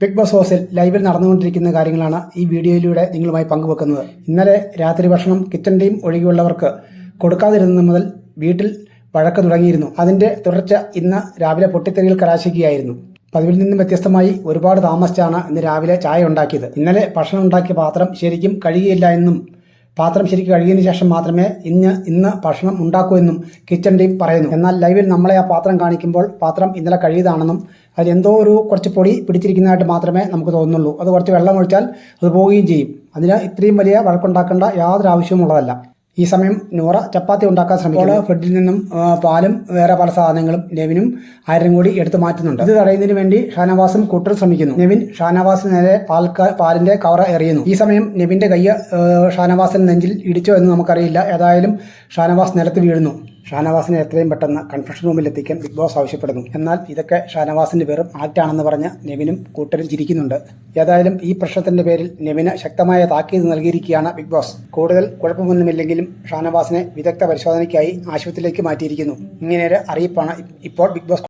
Big boss ഹൗസിൽ ലൈവിൽ നടന്നുകൊണ്ടിരിക്കുന്ന കാര്യങ്ങളാണ് ഈ വീഡിയോയിലൂടെ നിങ്ങളുമായി പങ്കുവെക്കുന്നത്. ഇന്നലെ രാത്രി ഭക്ഷണം കിച്ചൺ ടീം ഒഴികെയുള്ളവർക്ക് കൊടുക്കാതിരുന്നത് മുതൽ വീട്ടിൽ വഴക്ക് തുടങ്ങിയിരുന്നു. അതിന്റെ തുടർച്ച ഇന്ന് രാവിലെ പൊട്ടിത്തെറിയിൽ കലാശിക്കുകയായിരുന്നു. പതിവിൽ നിന്നും വ്യത്യസ്തമായി ഒരുപാട് താമസിച്ചാണ് ഇന്ന് രാവിലെ ചായ ഉണ്ടാക്കിയത്. ഇന്നലെ ഭക്ഷണം ഉണ്ടാക്കിയ പാത്രം ശരിക്കും കഴുകിയില്ല എന്നും പാത്രം ശരിക്ക് കഴുകിയതിന് ശേഷം മാത്രമേ ഇന്ന് ഇന്ന് ഭക്ഷണം ഉണ്ടാക്കൂ എന്നും കിച്ചൺ ടീം പറയുന്നു. എന്നാൽ ലൈവിൽ നമ്മളെ ആ പാത്രം കാണിക്കുമ്പോൾ പാത്രം ഇന്നലെ കഴുകിയതാണെന്നും അതിൽ എന്തോ ഒരു കുറച്ച് പൊടി പിടിച്ചിരിക്കുന്നതായിട്ട് മാത്രമേ നമുക്ക് തോന്നുന്നുള്ളൂ. അത് കുറച്ച് വെള്ളം ഒഴിച്ചാൽ അത് പോവുകയും ചെയ്യും. അതിന് ഇത്രയും വലിയ വഴക്കുണ്ടാക്കേണ്ട യാതൊരു ആവശ്യവും ഉള്ളതല്ല ഈ സമയം നോറ ചപ്പാത്തി ഉണ്ടാക്കാൻ ശ്രമിക്കുന്നു. ഫ്രിഡ്ജിൽ നിന്നും പാലും വേറെ പല സാധനങ്ങളും നെവിനും ആയിരം കൂടി എടുത്തു മാറ്റുന്നുണ്ട്. ഇത് തടയുന്നതിന് വേണ്ടി ഷാനവാസും കൂട്ടർ ശ്രമിക്കുന്നു. നെവിൻ ഷാനവാസിന് നേരെ പാൽ പാലിന്റെ കവർ എറിയുന്നു. ഈ സമയം നെവിന്റെ കയ്യ് ഷാനവാസിന് നെഞ്ചിൽ ഇടിച്ചോ എന്ന് നമുക്കറിയില്ല. ഏതായാലും ഷാനവാസ് നിലത്ത് വീഴുന്നു. ഷാനവാസിനെ എത്രയും പെട്ടെന്ന് കൺഫെഷൻ റൂമിൽ എത്തിക്കാൻ ബിഗ് ബോസ് ആവശ്യപ്പെടുന്നു. എന്നാൽ ഇതൊക്കെ ഷാനവാസിന്റെ വെറും ആക്റ്റാണെന്ന് പറഞ്ഞ് നെവിനും കൂട്ടരും ചിരിക്കുന്നുണ്ട്. ഏതായാലും ഈ പ്രശ്നത്തിന്റെ പേരിൽ നെവിന് ശക്തമായ താക്കീത് നൽകിയിരിക്കുകയാണ് ബിഗ് ബോസ് കൂടുതൽ കുഴപ്പമൊന്നുമില്ലെങ്കിലും ഷാനവാസിനെ വിദഗ്ധ പരിശോധനയ്ക്കായി ആശുപത്രിയിലേക്ക് മാറ്റിയിരിക്കുന്നു. ഇങ്ങനെയൊരു അറിയിപ്പാണ് ഇപ്പോൾ ബിഗ് ബോസ്